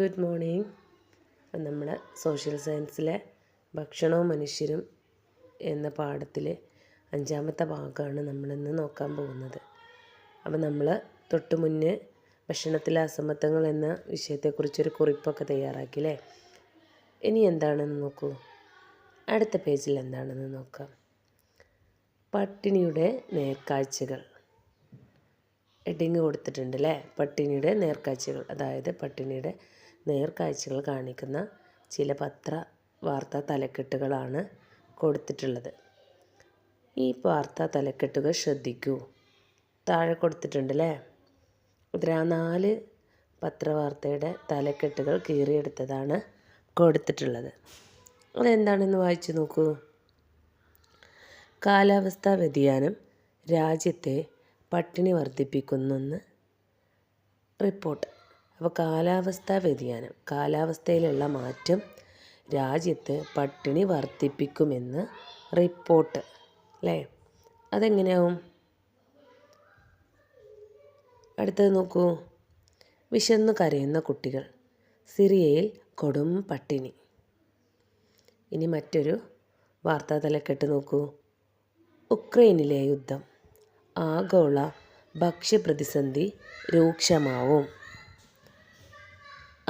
Good morning. നമ്മുടെ social സയൻസിലെ ഭക്ഷണവും മനുഷ്യരും എന്ന പാഠത്തിലെ അഞ്ചാമത്തെ ഭാഗമാണ് നമ്മളിന്ന് നോക്കാൻ പോകുന്നത്. അപ്പം നമ്മൾ തൊട്ട് മുന്നേ ഭക്ഷണത്തിലെ അസമത്വങ്ങൾ എന്ന വിഷയത്തെക്കുറിച്ചൊരു കുറിപ്പൊക്കെ തയ്യാറാക്കി അല്ലേ ഇനി എന്താണെന്ന് നോക്കൂ. അടുത്ത പേജിൽ എന്താണെന്ന് നോക്കാം. പട്ടിണിയുടെ നേർക്കാഴ്ചകൾ. ഹെഡിങ് കൊടുത്തിട്ടുണ്ട് അല്ലേ? പട്ടിണിയുടെ നേർക്കാഴ്ചകൾ. അതായത് പട്ടിണിയുടെ നേർക്കാഴ്ചകൾ കാണിക്കുന്ന ചില പത്ര വാർത്താ തലക്കെട്ടുകളാണ് കൊടുത്തിട്ടുള്ളത്. ഈ വാർത്താ തലക്കെട്ടുകൾ ശ്രദ്ധിക്കൂ. താഴെ കൊടുത്തിട്ടുണ്ട് അല്ലേ ഇതിൽ ആ നാല് പത്രവാർത്തയുടെ തലക്കെട്ടുകൾ കീറിയെടുത്തതാണ് കൊടുത്തിട്ടുള്ളത്. അതെന്താണെന്ന് വായിച്ചു നോക്കൂ. കാലാവസ്ഥാ വ്യതിയാനം രാജ്യത്തെ പട്ടിണി വർദ്ധിപ്പിക്കുന്നെന്ന് റിപ്പോർട്ട്. അപ്പോൾ കാലാവസ്ഥാ വ്യതിയാനം. കാലാവസ്ഥയിലുള്ള മാറ്റം രാജ്യത്ത് പട്ടിണി വർദ്ധിപ്പിക്കുമെന്ന് റിപ്പോർട്ട്. അല്ലേ? അതെങ്ങനെയാവും? അടുത്തത് നോക്കൂ. വിശന്ന് കരയുന്ന കുട്ടികൾ. സിറിയയിൽ കൊടും പട്ടിണി. ഇനി മറ്റൊരു വാർത്താ തലക്കെട്ട് നോക്കൂ. ഉക്രൈനിലെ യുദ്ധം. ആഗോള ഭക്ഷ്യപ്രതിസന്ധി രൂക്ഷമാവും.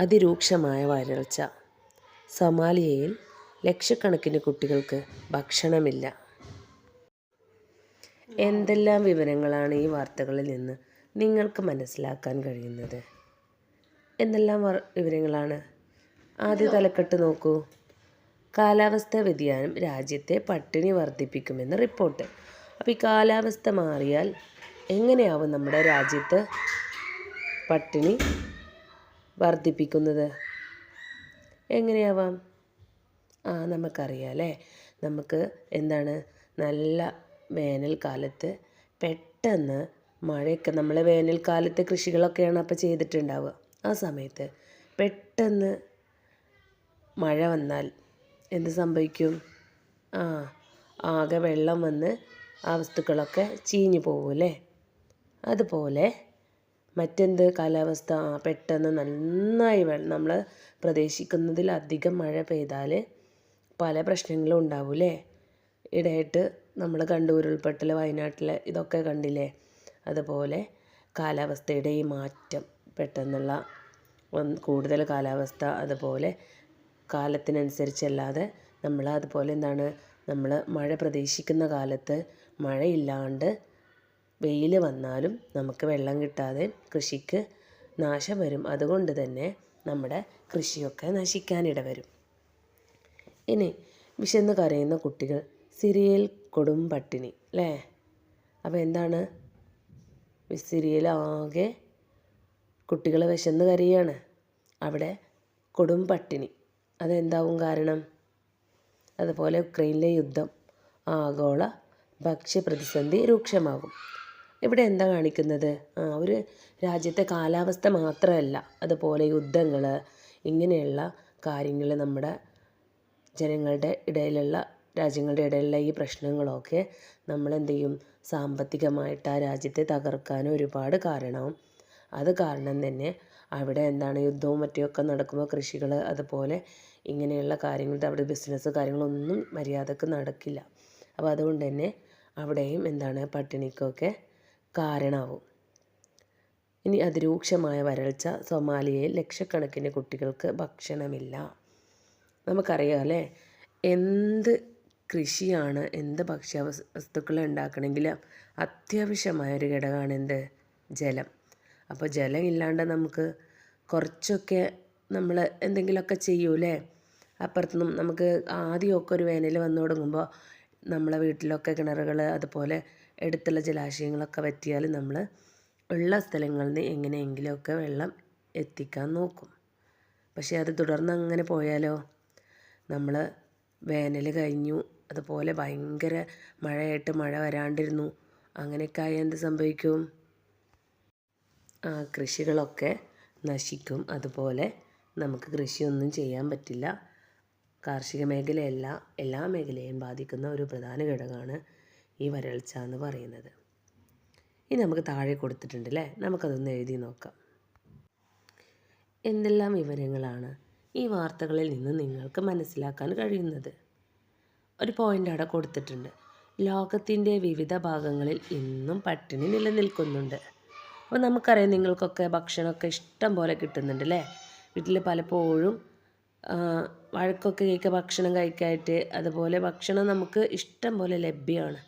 അതിരൂക്ഷമായ വരൾച്ച. സൊമാലിയയിൽ ലക്ഷക്കണക്കിന് കുട്ടികൾക്ക് ഭക്ഷണമില്ല. എന്തെല്ലാം വിവരങ്ങളാണ് ഈ വാർത്തകളിൽ നിന്ന് നിങ്ങൾക്ക് മനസ്സിലാക്കാൻ കഴിയുന്നത്? എന്തെല്ലാം വിവരങ്ങളാണ്? ആദ്യ തലക്കെട്ട് നോക്കൂ. കാലാവസ്ഥാ വ്യതിയാനം രാജ്യത്തെ പട്ടിണി വർദ്ധിപ്പിക്കുമെന്ന് റിപ്പോർട്ട്. അപ്പോൾ ഈ കാലാവസ്ഥ മാറിയാൽ എങ്ങനെയാവും നമ്മുടെ രാജ്യത്ത് പട്ടിണി വർദ്ധിപ്പിക്കുന്നത്. എങ്ങനെയാവാം? ആ നമുക്കറിയാം അല്ലേ നമുക്ക് എന്താണ്? നല്ല വേനൽക്കാലത്ത് പെട്ടെന്ന് മഴയൊക്കെ നമ്മൾ വേനൽക്കാലത്തെ കൃഷികളൊക്കെയാണ് അപ്പോൾ ചെയ്തിട്ടുണ്ടാവുക. ആ സമയത്ത് പെട്ടെന്ന് മഴ വന്നാൽ എന്ത് സംഭവിക്കും? ആ ആകെ വെള്ളം വന്ന് ആ വസ്തുക്കളൊക്കെ ചീഞ്ഞു പോകും അല്ലേ? അതുപോലെ മറ്റെന്ത് കാലാവസ്ഥ? പെട്ടെന്ന് നന്നായി നമ്മൾ പ്രതീക്ഷിക്കുന്നതിൽ അധികം മഴ പെയ്താൽ പല പ്രശ്നങ്ങളും ഉണ്ടാവും അല്ലേ ഇടയായിട്ട് നമ്മൾ കണ്ടു ഉരുൾപൊട്ടൽ വയനാട്ടിൽ ഇതൊക്കെ കണ്ടില്ലേ? അതുപോലെ കാലാവസ്ഥയുടെ ഈ മാറ്റം പെട്ടെന്നുള്ള കൂടുതൽ കാലാവസ്ഥ അതുപോലെ കാലത്തിനനുസരിച്ചല്ലാതെ നമ്മൾ അതുപോലെ എന്താണ് നമ്മൾ മഴ പ്രതീക്ഷിക്കുന്ന കാലത്ത് മഴയില്ലാണ്ട് വെയിൽ വന്നാലും നമുക്ക് വെള്ളം കിട്ടാതെ കൃഷിക്ക് നാശം വരും. അതുകൊണ്ട് തന്നെ നമ്മുടെ കൃഷിയൊക്കെ നശിക്കാനിട വരും ഇനി വിശന്ന് കരയുന്ന കുട്ടികൾ സിരിയൽ കൊടും പട്ടിണി അല്ലേ അപ്പോൾ എന്താണ്? സിറിയയിൽ ആകെ കുട്ടികൾ വിശന്ന് കരയാണ്. അവിടെ കൊടും പട്ടിണി. അതെന്താവും കാരണം? അതുപോലെ ഉക്രൈനിലെ യുദ്ധം ആഗോള ഭക്ഷ്യപ്രതിസന്ധി രൂക്ഷമാകും. ഇവിടെ എന്താ കാണിക്കുന്നത്? ആ ഒരു രാജ്യത്തെ കാലാവസ്ഥ മാത്രമല്ല അതുപോലെ യുദ്ധങ്ങൾ ഇങ്ങനെയുള്ള കാര്യങ്ങൾ നമ്മുടെ ജനങ്ങളുടെ ഇടയിലുള്ള രാജ്യങ്ങളുടെ ഇടയിലുള്ള ഈ പ്രശ്നങ്ങളൊക്കെ നമ്മൾ എന്ത് ചെയ്യും? സാമ്പത്തികമായിട്ട് ആ രാജ്യത്തെ തകർക്കാൻ ഒരുപാട് കാരണവും അത് കാരണം തന്നെ അവിടെ എന്താണ് യുദ്ധവും മറ്റുമൊക്കെ നടക്കുമ്പോൾ കൃഷികൾ അതുപോലെ ഇങ്ങനെയുള്ള കാര്യങ്ങൾ അവിടെ ബിസിനസ് കാര്യങ്ങളൊന്നും മര്യാദയ്ക്ക് നടക്കില്ല. അപ്പോൾ അതുകൊണ്ട് തന്നെ അവിടെയും എന്താണ് പട്ടിണിക്കൊക്കെ കാരണമാവും ഇനി അതിരൂക്ഷമായ വരൾച്ച സൊമാലിയയിൽ ലക്ഷക്കണക്കിന് കുട്ടികൾക്ക് ഭക്ഷണമില്ല. നമുക്കറിയാം അല്ലേ? എന്ത് കൃഷിയാണ് എന്ത് ഭക്ഷ്യ വസ്തുക്കൾ ഉണ്ടാക്കണമെങ്കിൽ അത്യാവശ്യമായ ഒരു ഘടകമാണ് എന്ത്? ജലം. അപ്പോൾ ജലം ഇല്ലാണ്ട് നമുക്ക് കുറച്ചൊക്കെ നമ്മൾ എന്തെങ്കിലുമൊക്കെ ചെയ്യൂലേ? അപ്പുറത്തുനിന്നും നമുക്ക് ആദ്യമൊക്കെ ഒരു വേനൽ വന്നു തുടങ്ങുമ്പോൾ നമ്മളെ വീട്ടിലൊക്കെ കിണറുകൾ അതുപോലെ അടുത്തുള്ള ജലാശയങ്ങളൊക്കെ വറ്റിയാൽ നമ്മൾ ഉള്ള സ്ഥലങ്ങളിൽ നിന്ന് എങ്ങനെയെങ്കിലുമൊക്കെ വെള്ളം എത്തിക്കാൻ നോക്കും. പക്ഷേ അത് തുടർന്ന് അങ്ങനെ പോയാലോ? നമ്മൾ വേനൽ കഴിഞ്ഞു അതുപോലെ ഭയങ്കര മഴയായിട്ട് മഴ വരാണ്ടിരുന്നു അങ്ങനെയൊക്കെ ആയാൽ എന്ത് സംഭവിക്കും? ആ കൃഷികളൊക്കെ നശിക്കും. അതുപോലെ നമുക്ക് കൃഷിയൊന്നും ചെയ്യാൻ പറ്റില്ല. കാർഷിക മേഖലയല്ല എല്ലാ മേഖലയെയും ബാധിക്കുന്ന ഒരു പ്രധാന ഘടകമാണ് ഈ വരൾച്ച എന്ന് പറയുന്നത്. ഇനി നമുക്ക് താഴെ കൊടുത്തിട്ടുണ്ട് അല്ലേ നമുക്കതൊന്ന് എഴുതി നോക്കാം. എന്തെല്ലാം വിവരങ്ങളാണ് ഈ വാർത്തകളിൽ നിന്ന് നിങ്ങൾക്ക് മനസ്സിലാക്കാൻ കഴിയുന്നത്? ഒരു പോയിന്റ് അവിടെ കൊടുത്തിട്ടുണ്ട്. ലോകത്തിന്റെ വിവിധ ഭാഗങ്ങളിൽ ഇന്നും പട്ടിണി നിലനിൽക്കുന്നുണ്ട്. അപ്പോൾ നമുക്കറിയാം നിങ്ങൾക്കൊക്കെ ഭക്ഷണമൊക്കെ ഇഷ്ടം പോലെ കിട്ടുന്നുണ്ട് അല്ലേ? വീട്ടിൽ പലപ്പോഴും വഴക്കൊക്കെ കേൾക്കുക ഭക്ഷണം കഴിക്കാനായിട്ട് അതുപോലെ ഭക്ഷണം നമുക്ക് ഇഷ്ടം പോലെ ലഭ്യമാണ്.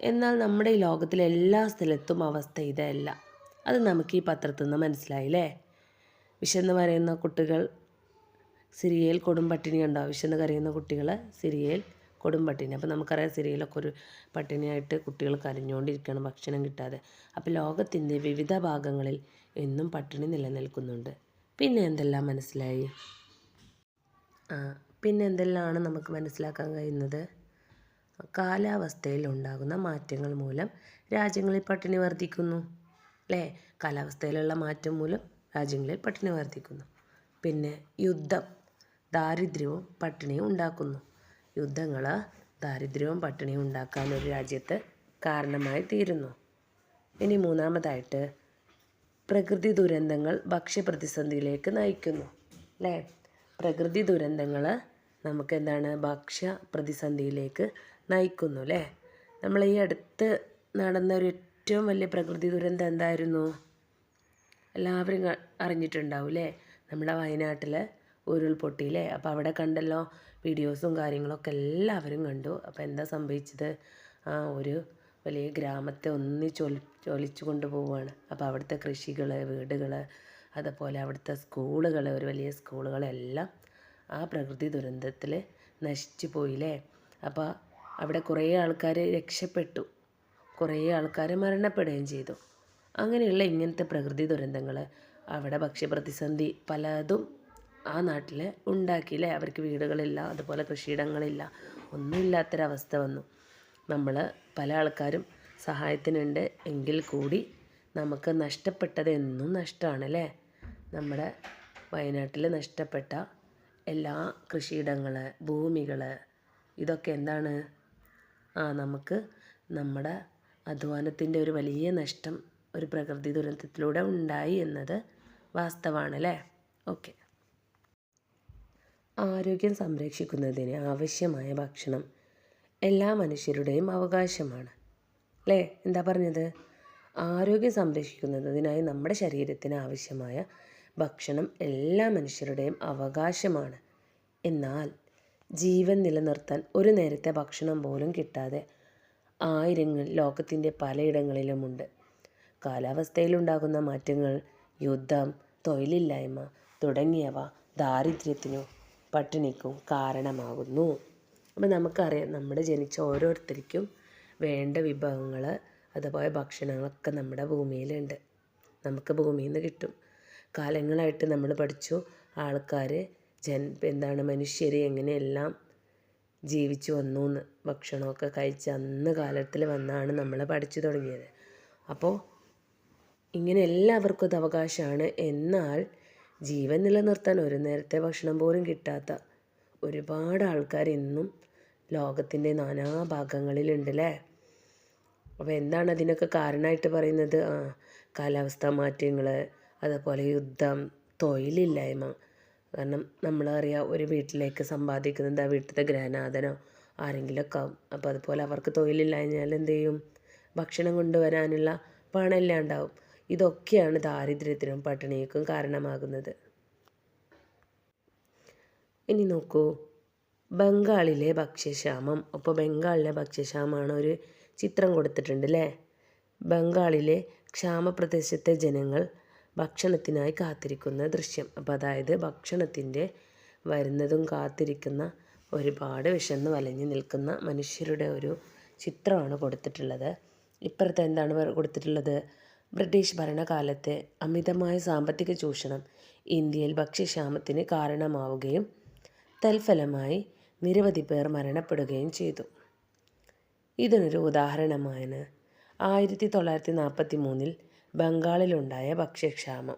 എന്നാൽ നമ്മുടെ ഈ ലോകത്തിലെ എല്ലാ സ്ഥലത്തും അവസ്ഥ ഇതല്ല. അത് നമുക്ക് ഈ പത്രത്തിൽ നിന്ന് മനസ്സിലായില്ലേ? വിശന്ന് പറയുന്ന കുട്ടികൾ സിറിയയിൽ കൊടും പട്ടിണി ഉണ്ടോ? വിശന്ന് കരയുന്ന കുട്ടികൾ സിറിയയിൽ കൊടും പട്ടിണി. അപ്പോൾ നമുക്കറിയാം സിറിയയിലൊക്കെ ഒരു പട്ടിണിയായിട്ട് കുട്ടികൾ കരഞ്ഞുകൊണ്ടിരിക്കുകയാണ് ഭക്ഷണം കിട്ടാതെ. അപ്പോൾ ലോകത്തിന്റെ വിവിധ ഭാഗങ്ങളിൽ എന്നും പട്ടിണി നിലനിൽക്കുന്നുണ്ട്. പിന്നെ എന്തെല്ലാം മനസ്സിലായി? പിന്നെ എന്തെല്ലാമാണ് നമുക്ക് മനസ്സിലാക്കാൻ കഴിയുന്നത്? കാലാവസ്ഥയിൽ ഉണ്ടാകുന്ന മാറ്റങ്ങൾ മൂലം രാജ്യങ്ങളിൽ പട്ടിണി വർദ്ധിക്കുന്നു. അല്ലേ കാലാവസ്ഥയിലുള്ള മാറ്റം മൂലം രാജ്യങ്ങളിൽ പട്ടിണി വർദ്ധിക്കുന്നു. പിന്നെ യുദ്ധം ദാരിദ്ര്യവും പട്ടിണിയും ഉണ്ടാക്കുന്നു. യുദ്ധങ്ങൾ ദാരിദ്ര്യവും പട്ടിണിയും ഉണ്ടാക്കാൻ ഒരു രാജ്യത്ത് കാരണമായി തീരുന്നു. ഇനി മൂന്നാമതായിട്ട് പ്രകൃതി ദുരന്തങ്ങൾ ഭക്ഷ്യപ്രതിസന്ധിയിലേക്ക് നയിക്കുന്നു. അല്ലേ പ്രകൃതി ദുരന്തങ്ങൾ നമുക്ക് എന്താണ്? ഭക്ഷ്യ പ്രതിസന്ധിയിലേക്ക് നയിക്കുന്നു അല്ലേ നമ്മൾ ഈ അടുത്ത് നടന്ന ഒരു ഏറ്റവും വലിയ പ്രകൃതി ദുരന്തം എന്തായിരുന്നു? എല്ലാവരും അറിഞ്ഞിട്ടുണ്ടാവും അല്ലേ നമ്മുടെ വയനാട്ടിൽ ഉരുൾപൊട്ടിയില്ലേ? അപ്പോൾ അവിടെ കണ്ടല്ലോ വീഡിയോസും കാര്യങ്ങളൊക്കെ എല്ലാവരും കണ്ടു. അപ്പോൾ എന്താ സംഭവിച്ചത്? ആ ഒരു വലിയ ഗ്രാമത്തെ ഒന്നിച്ചൊലി ഒലിച്ചു കൊണ്ടുപോവുകയാണ് അപ്പോൾ അവിടുത്തെ കൃഷികൾ വീടുകൾ അതുപോലെ അവിടുത്തെ സ്കൂളുകൾ ഒരു വലിയ സ്കൂളുകളെല്ലാം ആ പ്രകൃതി ദുരന്തത്തിൽ നശിച്ചു പോയില്ലേ? അപ്പോൾ അവിടെ കുറേ ആൾക്കാർ രക്ഷപ്പെട്ടു. കുറേ ആൾക്കാർ മരണപ്പെടുകയും ചെയ്തു. അങ്ങനെയുള്ള ഇങ്ങനത്തെ പ്രകൃതി ദുരന്തങ്ങൾ അവിടെ ഭക്ഷ്യപ്രതിസന്ധി പലതും ആ നാട്ടിൽ ഉണ്ടാക്കിയില്ലേ? അവർക്ക് വീടുകളില്ല അതുപോലെ കൃഷിയിടങ്ങളില്ല ഒന്നുമില്ലാത്തൊരവസ്ഥ വന്നു. നമ്മൾ പല ആൾക്കാരും സഹായത്തിനുണ്ട് എങ്കിൽ കൂടി നമുക്ക് നഷ്ടപ്പെട്ടത് എന്നും നഷ്ടമാണ് അല്ലേ നമ്മുടെ വയനാട്ടിൽ നഷ്ടപ്പെട്ട എല്ലാ കൃഷിയിടങ്ങൾ ഭൂമികൾ ഇതൊക്കെ എന്താണ്? നമുക്ക് നമ്മുടെ അധ്വാനത്തിന്റെ ഒരു വലിയ നഷ്ടം ഒരു പ്രകൃതി ദുരന്തത്തിലൂടെ ഉണ്ടായി എന്നത് വാസ്തവാണല്ലേ? ഓക്കെ. ആരോഗ്യം സംരക്ഷിക്കുന്നതിന് ആവശ്യമായ ഭക്ഷണം എല്ലാ മനുഷ്യരുടെയും അവകാശമാണ്. അല്ലേ? എന്താ പറഞ്ഞത്? ആരോഗ്യം സംരക്ഷിക്കുന്നതിനായി നമ്മുടെ ശരീരത്തിന് ആവശ്യമായ ഭക്ഷണം എല്ലാ മനുഷ്യരുടെയും അവകാശമാണ്. എന്നാൽ ജീവൻ നിലനിർത്താൻ ഒരു നേരത്തെ ഭക്ഷണം പോലും കിട്ടാതെ ആയിരങ്ങൾ ലോകത്തിന്റെ പലയിടങ്ങളിലുമുണ്ട്. കാലാവസ്ഥയിലുണ്ടാകുന്ന മാറ്റങ്ങൾ യുദ്ധം തൊഴിലില്ലായ്മ തുടങ്ങിയവ ദാരിദ്ര്യത്തിനും പട്ടിണിക്കും കാരണമാകുന്നു. അപ്പോൾ നമുക്കറിയാം നമ്മുടെ ജനിച്ച ഓരോരുത്തർക്കും വേണ്ട വിഭവങ്ങൾ അതുപോലെ ഭക്ഷണങ്ങളൊക്കെ നമ്മുടെ ഭൂമിയിലുണ്ട്. നമുക്ക് ഭൂമിയിൽ നിന്ന് കിട്ടും. കാലങ്ങളായിട്ട് നമ്മൾ പഠിച്ചു ആൾക്കാർ ജൻ എന്താണ് മനുഷ്യർ എങ്ങനെയെല്ലാം ജീവിച്ചു വന്നു എന്ന് ഭക്ഷണമൊക്കെ കഴിച്ച് അന്ന് കാലത്തിൽ വന്നാണ് നമ്മൾ പഠിച്ചു തുടങ്ങിയത്. അപ്പോൾ ഇങ്ങനെ എല്ലാവർക്കും ഇത് അവകാശമാണ്. എന്നാൽ ജീവൻ നിലനിർത്താൻ ഒരു നേരത്തെ ഭക്ഷണം പോലും കിട്ടാത്ത ഒരുപാട് ആൾക്കാർ ഇന്നും ലോകത്തിന്റെ നാനാഭാഗങ്ങളിലുണ്ട് അല്ലേ അപ്പോൾ എന്താണ് അതിനൊക്കെ കാരണമായിട്ട് പറയുന്നത്? ആ കാലാവസ്ഥാ മാറ്റങ്ങൾ അതുപോലെ യുദ്ധം തൊഴിലില്ലായ്മ കാരണം നമ്മളറിയാം ഒരു വീട്ടിലേക്ക് സമ്പാദിക്കുന്നത് ആ വീട്ടിലത്തെ ഗ്രഹനാഥനോ ആരെങ്കിലുമൊക്കെ ആവും. അപ്പോൾ അതുപോലെ അവർക്ക് തൊഴിലില്ലാഞ്ഞാൽ എന്ത് ചെയ്യും? ഭക്ഷണം കൊണ്ടുവരാനുള്ള പണമെല്ലാം ഉണ്ടാവും. ഇതൊക്കെയാണ് ദാരിദ്ര്യത്തിനും പട്ടിണിക്കും കാരണമാകുന്നത്. ഇനി നോക്കൂ. ബംഗാളിലെ ഭക്ഷ്യക്ഷാമം. അപ്പോൾ ബംഗാളിലെ ഭക്ഷ്യക്ഷാമമാണ് ഒരു ചിത്രം കൊടുത്തിട്ടുണ്ട് അല്ലേ? ബംഗാളിലെ ക്ഷാമപ്രദേശത്തെ ജനങ്ങൾ ഭക്ഷണത്തിനായി കാത്തിരിക്കുന്ന ദൃശ്യം. അപ്പോൾ അതായത് ഭക്ഷണത്തിന്റെ വരുന്നതും കാത്തിരിക്കുന്ന ഒരുപാട് വിശന്ന് വലഞ്ഞു നിൽക്കുന്ന മനുഷ്യരുടെ ഒരു ചിത്രമാണ് കൊടുത്തിട്ടുള്ളത്. ഇപ്പുറത്ത് എന്താണ് കൊടുത്തിട്ടുള്ളത്? ബ്രിട്ടീഷ് ഭരണകാലത്തെ അമിതമായ സാമ്പത്തിക ചൂഷണം ഇന്ത്യയിൽ ഭക്ഷ്യക്ഷാമത്തിന് കാരണമാവുകയും തൽഫലമായി നിരവധി പേർ മരണപ്പെടുകയും ചെയ്തു. ഇതിനൊരു ഉദാഹരണമാണ്. ആയിരത്തി തൊള്ളായിരത്തി നാൽപ്പത്തി മൂന്നിൽ ബംഗാളിലുണ്ടായ ഭക്ഷ്യക്ഷാമം.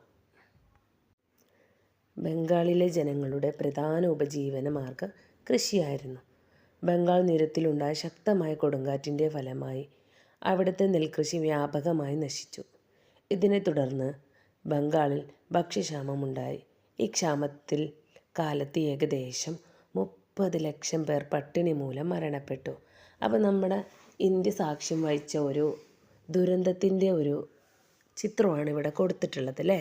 ബംഗാളിലെ ജനങ്ങളുടെ പ്രധാന ഉപജീവന മാർഗം കൃഷിയായിരുന്നു. ബംഗാൾ നിരത്തിലുണ്ടായ ശക്തമായ കൊടുങ്കാറ്റിന്റെ ഫലമായി അവിടുത്തെ നെൽകൃഷി വ്യാപകമായി നശിച്ചു. ഇതിനെ തുടർന്ന് ബംഗാളിൽ ഭക്ഷ്യക്ഷാമമുണ്ടായി. ഈ ക്ഷാമത്തിൽ കാലത്ത് ഏകദേശം മുപ്പത് ലക്ഷം പേർ പട്ടിണി മൂലം മരണപ്പെട്ടു. അപ്പോൾ നമ്മുടെ ഇന്ത്യ സാക്ഷ്യം വഹിച്ച ഒരു ദുരന്തത്തിന്റെ ഒരു ചിത്രമാണ് ഇവിടെ കൊടുത്തിട്ടുള്ളത് അല്ലേ?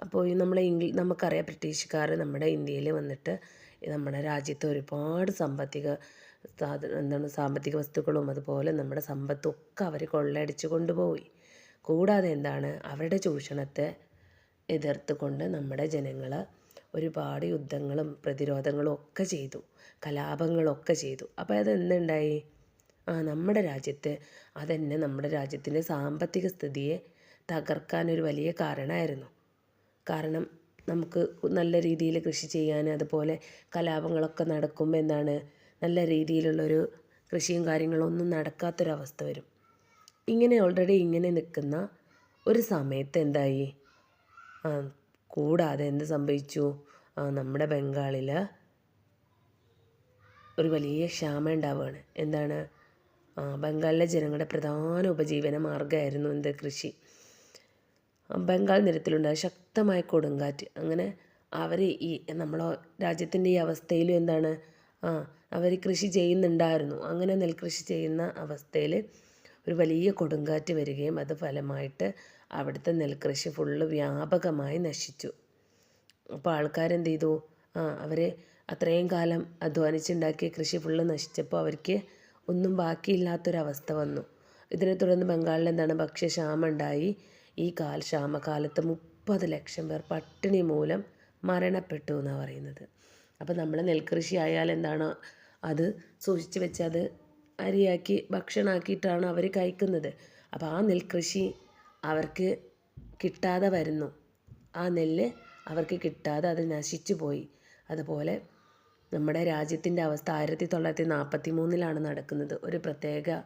അപ്പോൾ ഈ നമ്മളെ ഇംഗ്ലീ നമുക്കറിയാം ബ്രിട്ടീഷുകാർ നമ്മുടെ ഇന്ത്യയിൽ വന്നിട്ട് നമ്മുടെ രാജ്യത്ത് ഒരുപാട് സാമ്പത്തിക സാധന എന്താണ് സാമ്പത്തിക വസ്തുക്കളും അതുപോലെ നമ്മുടെ സമ്പത്തും ഒക്കെ അവർ കൊള്ളയടിച്ച് കൊണ്ടുപോയി. കൂടാതെ എന്താണ് അവരുടെ ചൂഷണത്തെ എതിർത്തുകൊണ്ട് നമ്മുടെ ജനങ്ങൾ ഒരുപാട് യുദ്ധങ്ങളും പ്രതിരോധങ്ങളും ഒക്കെ ചെയ്തു കലാപങ്ങളൊക്കെ ചെയ്തു. അപ്പോൾ അത് എന്തുണ്ടായി ആ നമ്മുടെ രാജ്യത്ത് അതെന്നെ നമ്മുടെ രാജ്യത്തിന്റെ സാമ്പത്തിക സ്ഥിതിയെ തകർക്കാൻ ഒരു വലിയ കാരണമായിരുന്നു. കാരണം നമുക്ക് നല്ല രീതിയിൽ കൃഷി ചെയ്യാൻ അതുപോലെ കലാപങ്ങളൊക്കെ നടക്കുമ്പോൾ എന്താണ് നല്ല രീതിയിലുള്ളൊരു കൃഷിയും കാര്യങ്ങളൊന്നും നടക്കാത്തൊരവസ്ഥ വരും. ഇങ്ങനെ ഓൾറെഡി ഇങ്ങനെ നിൽക്കുന്ന ഒരു സമയത്ത് എന്തായി? കൂടാതെ എന്ത് സംഭവിച്ചു? നമ്മുടെ ബംഗാളിൽ ഒരു വലിയ ക്ഷാമം ഉണ്ടാവുകയാണ്. എന്താണ്? ബംഗാളിലെ ജനങ്ങളുടെ പ്രധാന ഉപജീവന മാർഗമായിരുന്നു എന്ത്? കൃഷി. ബംഗാൾ നിരത്തിലുണ്ടായ ശക്തമായ കൊടുങ്കാറ്റ്. അങ്ങനെ അവർ ഈ നമ്മളെ രാജ്യത്തിന്റെ ഈ അവസ്ഥയിലും എന്താണ്? ആ അവർ കൃഷി ചെയ്യുന്നുണ്ടായിരുന്നു. അങ്ങനെ നെൽകൃഷി ചെയ്യുന്ന അവസ്ഥയിൽ ഒരു വലിയ കൊടുങ്കാറ്റ് വരികയും അത് ഫലമായിട്ട് അവിടുത്തെ നെൽകൃഷി ഫുള്ള് വ്യാപകമായി നശിച്ചു. അപ്പോൾ ആൾക്കാരെന്ത് ചെയ്തു? ആ അവർ അത്രയും കാലം അധ്വാനിച്ചുണ്ടാക്കിയ കൃഷി ഫുള്ള് നശിച്ചപ്പോൾ അവർക്ക് ഒന്നും ബാക്കിയില്ലാത്തൊരവസ്ഥ വന്നു. ഇതിനെ തുടർന്ന് ബംഗാളിൽ എന്താണ്? ഭക്ഷ്യക്ഷാമം ഉണ്ടായി. ഈ കാല ക്ഷാമകാലത്ത് മുപ്പത് ലക്ഷം പേർ പട്ടിണി മൂലം മരണപ്പെട്ടു എന്നാണ് പറയുന്നത്. അപ്പോൾ നമ്മൾ നെൽകൃഷി ആയാൽ എന്താണ് അത് സൂക്ഷിച്ച് വെച്ച് അത് അരിയാക്കി ഭക്ഷണമാക്കിയിട്ടാണ് അവർ കഴിക്കുന്നത്. അപ്പോൾ ആ നെൽകൃഷി അവർക്ക് കിട്ടാതെ വരുന്നു. ആ നെല്ല് അവർക്ക് കിട്ടാതെ അത് നശിച്ചു പോയി. അതുപോലെ നമ്മുടെ രാജ്യത്തിന്റെ അവസ്ഥ ആയിരത്തി തൊള്ളായിരത്തി നാൽപ്പത്തി മൂന്നിലാണ് നടക്കുന്നത്. ഒരു പ്രത്യേക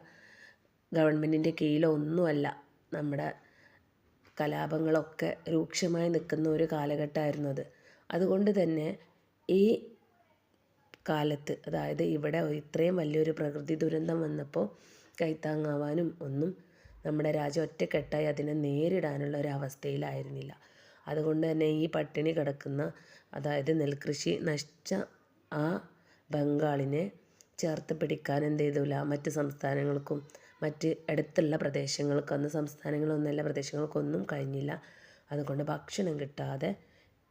ഗവൺമെന്റിന്റെ കീഴിലോ ഒന്നുമല്ല നമ്മുടെ കലാപങ്ങളൊക്കെ രൂക്ഷമായി നിൽക്കുന്ന ഒരു കാലഘട്ടമായിരുന്നു അത്. അതുകൊണ്ട് തന്നെ ഈ കാലത്ത് അതായത് ഇവിടെ ഇത്രയും വലിയൊരു പ്രകൃതി ദുരന്തം വന്നപ്പോൾ കൈത്താങ്ങാവാനും ഒന്നും നമ്മുടെ രാജ്യം ഒറ്റക്കെട്ടായി അതിനെ നേരിടാനുള്ള ഒരു അവസ്ഥയിലായിരുന്നില്ല. അതുകൊണ്ട് തന്നെ ഈ പട്ടിണി കിടക്കുന്ന അതായത് നെൽകൃഷി നശിച്ച ആ ബംഗാളിനെ ചേർത്ത് പിടിക്കാൻ എന്ത് ചെയ്തില്ല മറ്റ് സംസ്ഥാനങ്ങൾക്കും മറ്റ് അടുത്തുള്ള പ്രദേശങ്ങൾക്കൊന്നും സംസ്ഥാനങ്ങളൊന്നുമല്ല പ്രദേശങ്ങൾക്കൊന്നും കഴിഞ്ഞില്ല. അതുകൊണ്ട് ഭക്ഷണം കിട്ടാതെ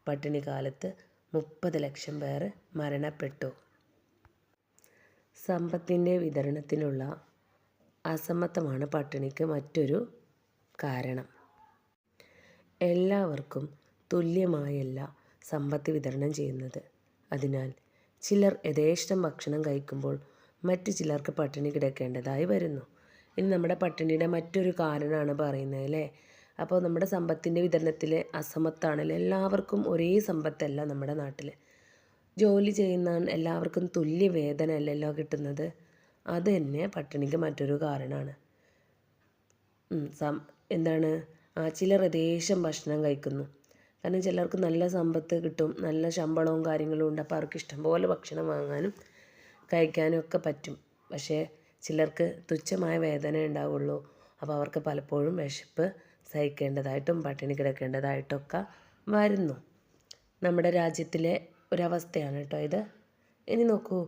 പട്ടിണി കാലത്ത് മുപ്പത് ലക്ഷം പേർ മരണപ്പെട്ടു. സമ്പത്തിന്റെ വിതരണത്തിലുള്ള അസമത്വമാണ് പട്ടിണിക്ക് മറ്റൊരു കാരണം. എല്ലാവർക്കും തുല്യമായല്ല സമ്പത്ത് വിതരണം ചെയ്യുന്നത്. അതിനാൽ ചിലർ യഥേഷ്ടം ഭക്ഷണം കഴിക്കുമ്പോൾ മറ്റു ചിലർക്ക് പട്ടിണി കിടക്കേണ്ടതായി വരുന്നു. ഇനി നമ്മുടെ പട്ടിണിയുടെ മറ്റൊരു കാരണമാണ് പറയുന്നത് അല്ലേ? അപ്പോൾ നമ്മുടെ സമ്പത്തിന്റെ വിതരണത്തിൽ അസമത്താണല്ലോ എല്ലാവർക്കും ഒരേ സമ്പത്തല്ല നമ്മുടെ നാട്ടിൽ. ജോലി ചെയ്യുന്ന എല്ലാവർക്കും തുല്യ വേതനമല്ലല്ലോ കിട്ടുന്നത്? അത് തന്നെ പട്ടിണിക്ക് മറ്റൊരു കാരണമാണ് എന്താണ്? ആ ചിലർ ദേശം ഭക്ഷണം കഴിക്കുന്നു. കാരണം ചിലർക്ക് നല്ല സമ്പത്ത് കിട്ടും നല്ല ശമ്പളവും കാര്യങ്ങളും ഉണ്ട്. അപ്പോൾ അവർക്ക് ഇഷ്ടംപോലെ ഭക്ഷണം വാങ്ങാനും കഴിക്കാനും ഒക്കെ പറ്റും. പക്ഷേ ചിലർക്ക് തുച്ഛമായ വേദന ഉണ്ടാവുള്ളൂ. അപ്പോൾ അവർക്ക് പലപ്പോഴും വിശപ്പ് സഹിക്കേണ്ടതായിട്ടും പട്ടിണി കിടക്കേണ്ടതായിട്ടൊക്കെ വരുന്നു. നമ്മുടെ രാജ്യത്തിലെ ഒരവസ്ഥയാണ് കേട്ടോ ഇത്. ഇനി നോക്കൂ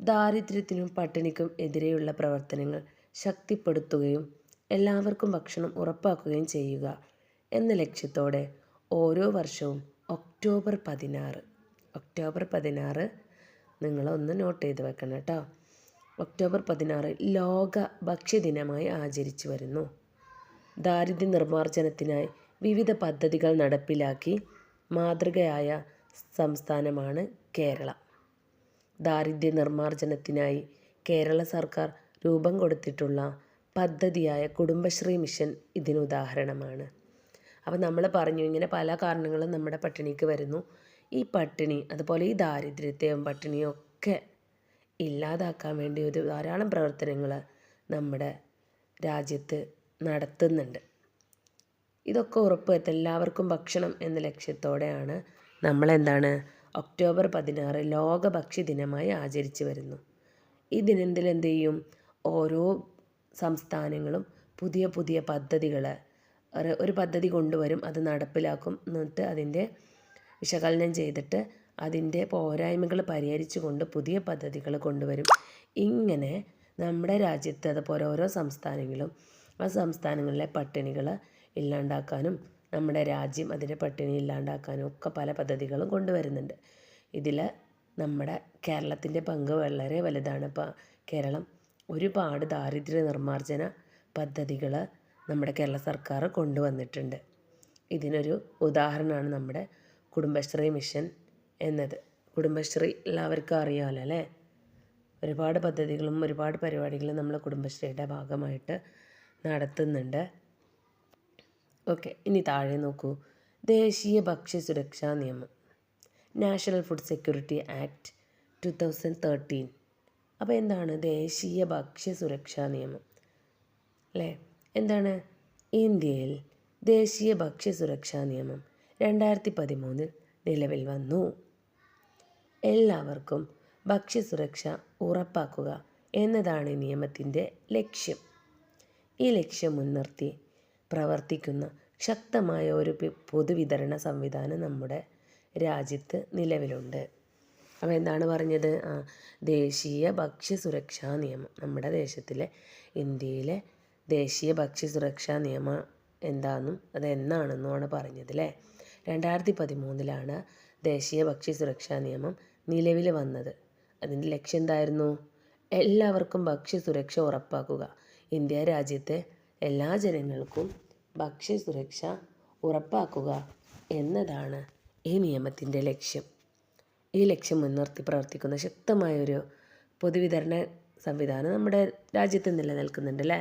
ദാരിദ്ര്യത്തിനും പട്ടിണിക്കും എതിരെയുള്ള പ്രവർത്തനങ്ങൾ ശക്തിപ്പെടുത്തുകയും എല്ലാവർക്കും ഭക്ഷണം ഉറപ്പാക്കുകയും ചെയ്യുക എന്ന ലക്ഷ്യത്തോടെ ഓരോ വർഷവും ഒക്ടോബർ പതിനാറ് ഒക്ടോബർ പതിനാറ് നിങ്ങളൊന്ന് നോട്ട് ചെയ്ത് വെക്കണം കേട്ടോ. ഒക്ടോബർ പതിനാറ് ലോക ഭക്ഷ്യദിനമായി ആചരിച്ചു വരുന്നു. ദാരിദ്ര്യ നിർമ്മാർജനത്തിനായി വിവിധ പദ്ധതികൾ നടപ്പിലാക്കി മാതൃകയായ സംസ്ഥാനമാണ് കേരളം. ദാരിദ്ര്യ നിർമ്മാർജനത്തിനായി കേരള സർക്കാർ രൂപം കൊടുത്തിട്ടുള്ള പദ്ധതിയായ കുടുംബശ്രീ മിഷൻ ഇതിനുദാഹരണമാണ് അപ്പോൾ നമ്മൾ പറഞ്ഞു ഇങ്ങനെ പല കാരണങ്ങളും നമ്മുടെ പട്ടിണിക്ക് വരുന്നു. ഈ പട്ടിണി അതുപോലെ ഈ ദാരിദ്ര്യത്തെയും പട്ടിണിയും ഒക്കെ ഇല്ലാതാക്കാൻ വേണ്ടി ഒരു ധാരാളം പ്രവർത്തനങ്ങൾ നമ്മുടെ രാജ്യത്ത് നടത്തുന്നുണ്ട്. ഇതൊക്കെ ഉറപ്പുവരുത്ത എല്ലാവർക്കും ഭക്ഷണം എന്ന ലക്ഷ്യത്തോടെയാണ് നമ്മളെന്താണ് ഒക്ടോബർ പതിനാറ് ലോക ഭക്ഷ്യ ദിനമായി ആചരിച്ചു വരുന്നു ഈ ദിനത്തിൽ എന്ത് ചെയ്യും? ഓരോ സംസ്ഥാനങ്ങളും പുതിയ പുതിയ പദ്ധതികൾ ഒരു പദ്ധതി കൊണ്ടുവരും അത് നടപ്പിലാക്കും എന്നിട്ട് അതിന്റെ വിശകലനം ചെയ്തിട്ട് അതിന്റെ പോരായ്മകൾ പരിഹരിച്ചു കൊണ്ട് പുതിയ പദ്ധതികൾ കൊണ്ടുവരും. ഇങ്ങനെ നമ്മുടെ രാജ്യത്ത് അതുപോലെ ഓരോ സംസ്ഥാനങ്ങളും ആ സംസ്ഥാനങ്ങളിലെ പട്ടിണികൾ ഇല്ലാണ്ടാക്കാനും നമ്മുടെ രാജ്യം അതിന്റെ പട്ടിണി ഇല്ലാണ്ടാക്കാനും ഒക്കെ പല പദ്ധതികളും കൊണ്ടുവരുന്നുണ്ട്. ഇതിൽ നമ്മുടെ കേരളത്തിന്റെ പങ്ക് വളരെ വലുതാണ്. ഇപ്പോൾ കേരളം ഒരുപാട് ദാരിദ്ര്യ നിർമ്മാർജന പദ്ധതികൾ നമ്മുടെ കേരള സർക്കാർ കൊണ്ടുവന്നിട്ടുണ്ട്. ഇതിനൊരു ഉദാഹരണമാണ് നമ്മുടെ കുടുംബശ്രീ മിഷൻ. എന്നത്. കുടുംബശ്രീ എല്ലാവർക്കും അറിയാമല്ലോ അല്ലേ? ഒരുപാട് പദ്ധതികളും ഒരുപാട് പരിപാടികളും നമ്മൾ കുടുംബശ്രീയുടെ ഭാഗമായിട്ട് നടത്തുന്നുണ്ട്. ഓക്കെ ഇനി താഴെ നോക്കൂ. ദേശീയ ഭക്ഷ്യ സുരക്ഷാ നിയമം. National Food Security Act two thousand thirteen. അപ്പോൾ എന്താണ് ദേശീയ ഭക്ഷ്യ സുരക്ഷാ നിയമം? അല്ലേ? എന്താണ്? ഇന്ത്യയിൽ ദേശീയ ഭക്ഷ്യ സുരക്ഷാ നിയമം രണ്ടായിരത്തി പതിമൂന്നിൽ നിലവിൽ വന്നു. എല്ലാവർക്കും ഭക്ഷ്യസുരക്ഷ ഉറപ്പാക്കുക എന്നതാണ് നിയമത്തിന്റെ ലക്ഷ്യം. ഈ ലക്ഷ്യം മുൻനിർത്തി പ്രവർത്തിക്കുന്ന ശക്തമായ ഒരു പൊതുവിതരണ സംവിധാനം നമ്മുടെ രാജ്യത്ത് നിലവിലുണ്ട്. അപ്പോൾ എന്താണ് പറഞ്ഞത്? ആ ദേശീയ ഭക്ഷ്യസുരക്ഷാ നിയമം. നമ്മുടെ ദേശത്തിലെ ഇന്ത്യയിലെ ദേശീയ ഭക്ഷ്യസുരക്ഷാ നിയമം എന്താണെന്നും അത് എന്നാണെന്നുമാണ് പറഞ്ഞത് അല്ലേ? രണ്ടായിരത്തി പതിമൂന്നിലാണ് ദേശീയ ഭക്ഷ്യ സുരക്ഷാ നിയമം നിലവിൽ വന്നത്. അതിന്റെ ലക്ഷ്യം എന്തായിരുന്നു? എല്ലാവർക്കും ഭക്ഷ്യസുരക്ഷ ഉറപ്പാക്കുക. ഇന്ത്യ രാജ്യത്തെ എല്ലാ ജനങ്ങൾക്കും ഭക്ഷ്യസുരക്ഷ ഉറപ്പാക്കുക എന്നതാണ് ഈ നിയമത്തിന്റെ ലക്ഷ്യം. ഈ ലക്ഷ്യം മുൻനിർത്തി പ്രവർത്തിക്കുന്ന ശക്തമായൊരു പൊതുവിതരണ സംവിധാനം നമ്മുടെ രാജ്യത്ത് നിലനിൽക്കുന്നുണ്ട് അല്ലേ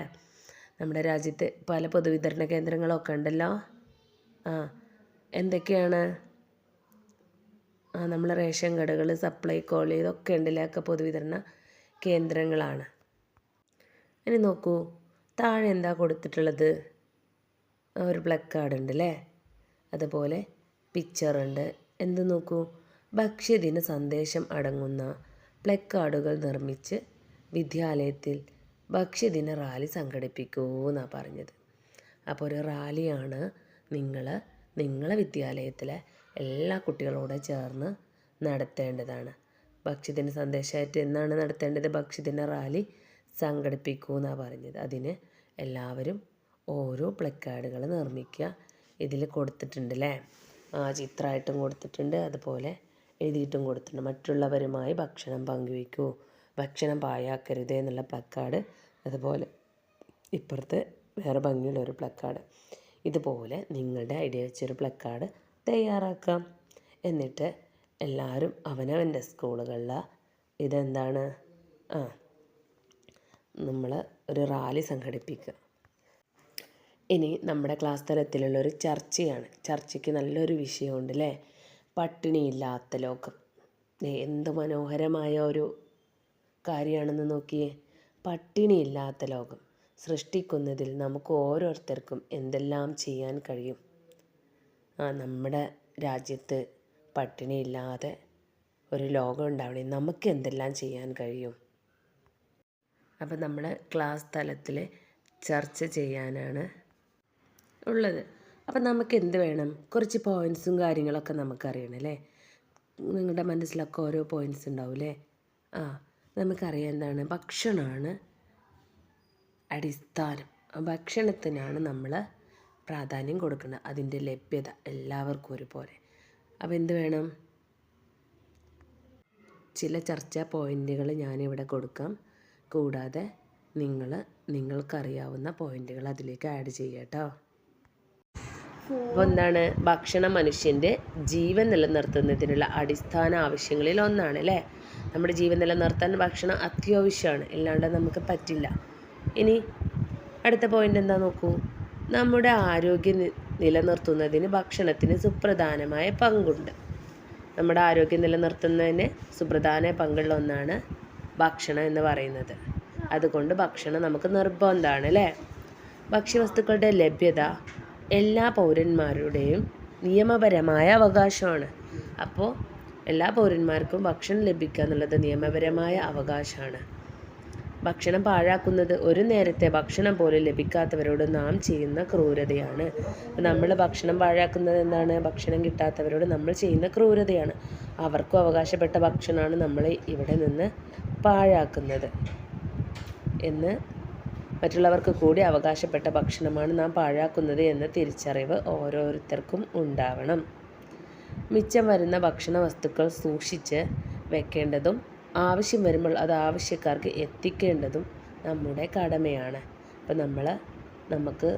നമ്മുടെ രാജ്യത്ത് പല പൊതുവിതരണ കേന്ദ്രങ്ങളൊക്കെ ഉണ്ടല്ലോ? ആ എന്തൊക്കെയാണ്? നമ്മൾ റേഷൻ കടകൾ സപ്ലൈകോൾ ഇതൊക്കെ ഉണ്ടല്ലേ? പൊതുവിതരണ കേന്ദ്രങ്ങളാണ്. ഇനി നോക്കൂ താഴെ എന്താ കൊടുത്തിട്ടുള്ളത്? ഒരു പ്ലക്കാർഡ് ഉണ്ട് അല്ലേ? അതുപോലെ പിക്ചറുണ്ട് എന്ത് നോക്കൂ? ഭക്ഷ്യദിന സന്ദേശം അടങ്ങുന്ന പ്ലക്കാർഡുകൾ നിർമ്മിച്ച് വിദ്യാലയത്തിൽ ഭക്ഷ്യദിന റാലി സംഘടിപ്പിക്കൂ എന്നാണ് പറഞ്ഞത്. അപ്പോൾ ഒരു റാലിയാണ് നിങ്ങൾ നിങ്ങളെ വിദ്യാലയത്തിലെ എല്ലാ കുട്ടികളോടും ചേർന്ന് നടത്തേണ്ടതാണ്. ഭക്ഷ്യദിന സന്ദേശമായിട്ട് എന്നാണ് നടത്തേണ്ടത്? ഭക്ഷ്യദിന റാലി സംഘടിപ്പിക്കൂ എന്നാണ് പറഞ്ഞത്. അതിന് എല്ലാവരും ഓരോ പ്ലക്കാർഡുകൾ നിർമ്മിക്കുക ഇതിൽ കൊടുത്തിട്ടുണ്ട് അല്ലേ? ആ ചിത്രമായിട്ടും കൊടുത്തിട്ടുണ്ട്. അതുപോലെ എഴുതിയിട്ടും കൊടുത്തിട്ടുണ്ട്. മറ്റുള്ളവരുമായി ഭക്ഷണം പങ്കുവയ്ക്കൂ. ഭക്ഷണം പാഴാക്കരുത് എന്നുള്ള പ്ലക്കാർഡ്. അതുപോലെ ഇപ്പുറത്ത് വേറെ ഭംഗിയുള്ള ഒരു പ്ലക്കാർഡ്. ഇതുപോലെ നിങ്ങളുടെ ഐഡിയ വെച്ചൊരു പ്ലക്കാർഡ് തയ്യാറാക്കാം. എന്നിട്ട് എല്ലാവരും അവനവന്റെ സ്കൂളുകളിൽ ഇതെന്താണ്? ആ നമ്മൾ ഒരു റാലി സംഘടിപ്പിക്കുക ഇനി നമ്മുടെ ക്ലാസ് തലത്തിലുള്ള ഒരു ചർച്ചയാണ്. ചർച്ചയ്ക്ക് നല്ലൊരു വിഷയമുണ്ട് അല്ലേ പട്ടിണിയില്ലാത്ത ലോകം. എന്ത് മനോഹരമായ ഒരു കാര്യമാണെന്ന് നോക്കിയേ. പട്ടിണിയില്ലാത്ത ലോകം. സൃഷ്ടിക്കുന്നതിൽ നമുക്ക് ഓരോരുത്തർക്കും എന്തെല്ലാം ചെയ്യാൻ കഴിയും? നമ്മുടെ രാജ്യത്ത് പട്ടിണിയില്ലാതെ ഒരു ലോകം ഉണ്ടാവണേ. നമുക്ക് എന്തെല്ലാം ചെയ്യാൻ കഴിയും? അപ്പം നമ്മൾ ക്ലാസ് തലത്തിൽ ചർച്ച ചെയ്യാനാണ് ഉള്ളത്. അപ്പം നമുക്ക് എന്ത് വേണം? കുറച്ച് പോയിൻസും കാര്യങ്ങളൊക്കെ നമുക്കറിയണം അല്ലേ? നിങ്ങളുടെ മനസ്സിലൊക്കെ ഓരോ പോയിൻസ് ഉണ്ടാവും അല്ലേ? ആ നമുക്കറിയാം എന്താണ്? ഭക്ഷണമാണ് അടിസ്ഥാനം. ഭക്ഷണത്തിനാണ് നമ്മൾ പ്രാധാന്യം കൊടുക്കണം. അതിന്റെ ലഭ്യത എല്ലാവർക്കും ഒരുപോലെ. അപ്പോൾ എന്ത് വേണം? ചില ചർച്ചാ പോയിന്റുകൾ ഞാനിവിടെ കൊടുക്കാം. കൂടാതെ നിങ്ങൾ നിങ്ങൾക്കറിയാവുന്ന പോയിന്റുകൾ അതിലേക്ക് ആഡ് ചെയ്യട്ടോ അപ്പോൾ എന്താണ്? ഭക്ഷണം മനുഷ്യന്റെ ജീവൻ നിലനിർത്തുന്നതിനുള്ള അടിസ്ഥാന ആവശ്യങ്ങളിൽ ഒന്നാണ് അല്ലേ? നമ്മുടെ ജീവൻ നിലനിർത്താൻ ഭക്ഷണം അത്യാവശ്യമാണ്. ഇല്ലാണ്ട് നമുക്ക് പറ്റില്ല. ഇനി അടുത്ത പോയിന്റ് എന്താ നോക്കൂ? നമ്മുടെ ആരോഗ്യം നിലനിർത്തുന്നതിന് ഭക്ഷണത്തിന് സുപ്രധാനമായ പങ്കുണ്ട്. നമ്മുടെ ആരോഗ്യം നിലനിർത്തുന്നതിന് സുപ്രധാന പങ്കുള്ള ഒന്നാണ് ഭക്ഷണം എന്ന് പറയുന്നത്. അതുകൊണ്ട് ഭക്ഷണം നമുക്ക് നിർബന്ധമാണ് അല്ലേ? ഭക്ഷ്യവസ്തുക്കളുടെ ലഭ്യത എല്ലാ പൗരന്മാരുടെയും നിയമപരമായ അവകാശമാണ്. അപ്പോൾ എല്ലാ പൗരന്മാർക്കും ഭക്ഷണം ലഭിക്കുക എന്നുള്ളത് നിയമപരമായ അവകാശമാണ്. ഭക്ഷണം പാഴാക്കുന്നത് ഒരു നേരത്തെ ഭക്ഷണം പോലും ലഭിക്കാത്തവരോട് നാം ചെയ്യുന്ന ക്രൂരതയാണ്. നമ്മൾ ഭക്ഷണം പാഴാക്കുന്നത് എന്താണ്? ഭക്ഷണം കിട്ടാത്തവരോട് നമ്മൾ ചെയ്യുന്ന ക്രൂരതയാണ്. അവർക്കും അവകാശപ്പെട്ട ഭക്ഷണമാണ് നമ്മൾ ഇവിടെ നിന്ന് പാഴാക്കുന്നത്. എന്ന് മറ്റുള്ളവർക്ക് കൂടി അവകാശപ്പെട്ട ഭക്ഷണമാണ് നാം പാഴാക്കുന്നത് എന്ന തിരിച്ചറിവ് ഓരോരുത്തർക്കും ഉണ്ടാവണം. മിച്ചം വരുന്ന ഭക്ഷണ വസ്തുക്കൾ സൂക്ഷിച്ച് വെക്കേണ്ടതും ആവശ്യം വരുമ്പോൾ അത് ആവശ്യക്കാർക്ക് എത്തിക്കേണ്ടതും നമ്മുടെ കടമയാണ്. അപ്പം നമ്മൾ നമുക്ക്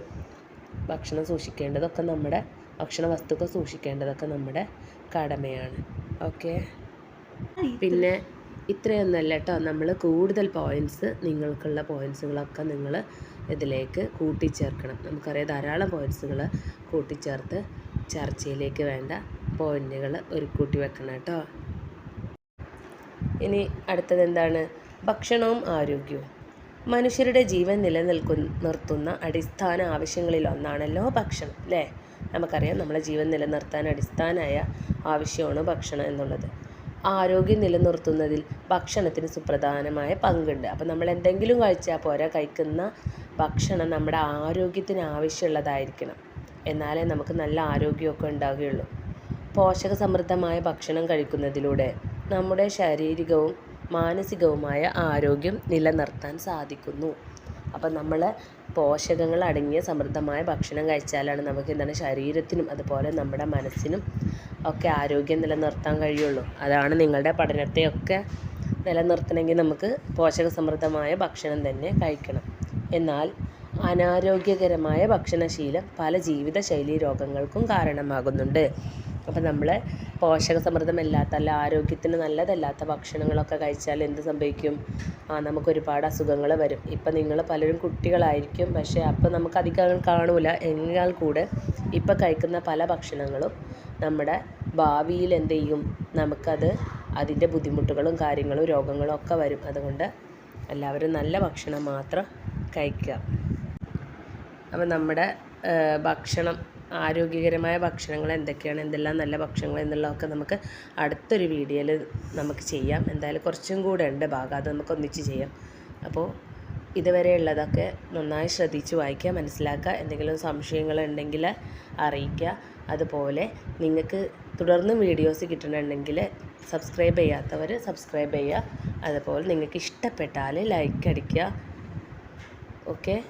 ഭക്ഷണം സൂക്ഷിക്കേണ്ടതൊക്കെ നമ്മുടെ ഭക്ഷണ വസ്തുക്കൾ സൂക്ഷിക്കേണ്ടതൊക്കെ നമ്മുടെ കടമയാണ്. ഓക്കെ? പിന്നെ ഇത്രയൊന്നല്ല കേട്ടോ. നമ്മൾ കൂടുതൽ പോയിന്റ്സ് നിങ്ങൾക്കുള്ള പോയിന്റ്സുകളൊക്കെ നിങ്ങൾ ഇതിലേക്ക് കൂട്ടിച്ചേർക്കണം. നമുക്കറിയാം ധാരാളം പോയിന്റ്സുകൾ കൂട്ടിച്ചേർത്ത് ചർച്ചയിലേക്ക് വേണ്ട പോയിന്റുകൾ ഒരു കൂട്ടി വെക്കണം കേട്ടോ. ഇനി അടുത്തത് എന്താണ് ഭക്ഷണവും ആരോഗ്യവും. മനുഷ്യരുടെ ജീവൻ നിലനിൽക്കു നിർത്തുന്ന അടിസ്ഥാന ആവശ്യങ്ങളിൽ ഒന്നാണല്ലോ ഭക്ഷണം അല്ലേ? നമുക്കറിയാം നമ്മളെ ജീവൻ നിലനിർത്താൻ അടിസ്ഥാനമായ ആവശ്യമാണ് ഭക്ഷണം എന്നുള്ളത്. ആരോഗ്യം നിലനിർത്തുന്നതിൽ ഭക്ഷണത്തിന് സുപ്രധാനമായ പങ്കുണ്ട്. അപ്പോൾ നമ്മൾ എന്തെങ്കിലും കഴിച്ചാൽ പോരാ കഴിക്കുന്ന ഭക്ഷണം നമ്മുടെ ആരോഗ്യത്തിന് ആവശ്യമുള്ളതായിരിക്കണം. എന്നാലേ നമുക്ക് നല്ല ആരോഗ്യമൊക്കെ ഉണ്ടാവുകയുള്ളൂ. പോഷക സമൃദ്ധമായ ഭക്ഷണം കഴിക്കുന്നതിലൂടെ നമ്മുടെ ശാരീരികവും മാനസികവുമായ ആരോഗ്യം നിലനിർത്താൻ സാധിക്കുന്നു. അപ്പം നമ്മൾ പോഷകങ്ങൾ അടങ്ങിയ സമൃദ്ധമായ ഭക്ഷണം കഴിച്ചാലാണ് നമുക്ക് എന്താണ് ശരീരത്തിനും അതുപോലെ നമ്മുടെ മനസ്സിനും ഒക്കെ ആരോഗ്യം നിലനിർത്താൻ കഴിയുള്ളൂ. അതാണ് നിങ്ങളുടെ പഠനത്തെയൊക്കെ നിലനിർത്തണമെങ്കിൽ നമുക്ക് പോഷക സമൃദ്ധമായ ഭക്ഷണം തന്നെ കഴിക്കണം. എന്നാൽ അനാരോഗ്യകരമായ ഭക്ഷണശീലം പല ജീവിതശൈലി രോഗങ്ങൾക്കും കാരണമാകുന്നുണ്ട്. അപ്പം നമ്മൾ പോഷകസമൃദ്ധമല്ലാത്ത അല്ല ആരോഗ്യത്തിന് നല്ലതല്ലാത്ത ഭക്ഷണങ്ങളൊക്കെ കഴിച്ചാൽ എന്ത് സംഭവിക്കും? ആ നമുക്ക് ഒരുപാട് അസുഖങ്ങൾ വരും. ഇപ്പം നിങ്ങൾ പലരും കുട്ടികളായിരിക്കും. പക്ഷേ അപ്പം നമുക്ക് അധികം കാണൂല. എന്നാൽ കൂടെ ഇപ്പം കഴിക്കുന്ന പല ഭക്ഷണങ്ങളും നമ്മുടെ ഭാവിയിൽ എന്ത് ചെയ്യും? നമുക്കത് അതിന്റെ ബുദ്ധിമുട്ടുകളും കാര്യങ്ങളും രോഗങ്ങളും ഒക്കെ വരും. അതുകൊണ്ട് എല്ലാവരും നല്ല ഭക്ഷണം മാത്രം കഴിക്കുക. അപ്പം നമ്മുടെ ഭക്ഷണം ആരോഗ്യകരമായ ഭക്ഷണങ്ങൾ എന്തൊക്കെയാണ് എന്തെല്ലാം നല്ല ഭക്ഷണങ്ങൾ എന്നുള്ളതൊക്കെ നമുക്ക് അടുത്തൊരു വീഡിയോയിൽ നമുക്ക് ചെയ്യാം. എന്തായാലും കുറച്ചും കൂടെ ഉണ്ട് ഭാഗം അത് നമുക്ക് ഒന്നിച്ച് ചെയ്യാം. അപ്പോൾ ഇതുവരെ ഉള്ളതൊക്കെ നന്നായി ശ്രദ്ധിച്ച് വായിക്കുക മനസ്സിലാക്കുക. എന്തെങ്കിലും സംശയങ്ങൾ ഉണ്ടെങ്കിൽ അറിയിക്കുക. അതുപോലെ നിങ്ങൾക്ക് തുടർന്നും വീഡിയോസ് കിട്ടണമെങ്കിൽ സബ്സ്ക്രൈബ് ചെയ്യാത്തവർ സബ്സ്ക്രൈബ് ചെയ്യുക. അതുപോലെ നിങ്ങൾക്ക് ഇഷ്ടപ്പെട്ടാൽ ലൈക്ക് അടിക്കുക. ഓക്കെ?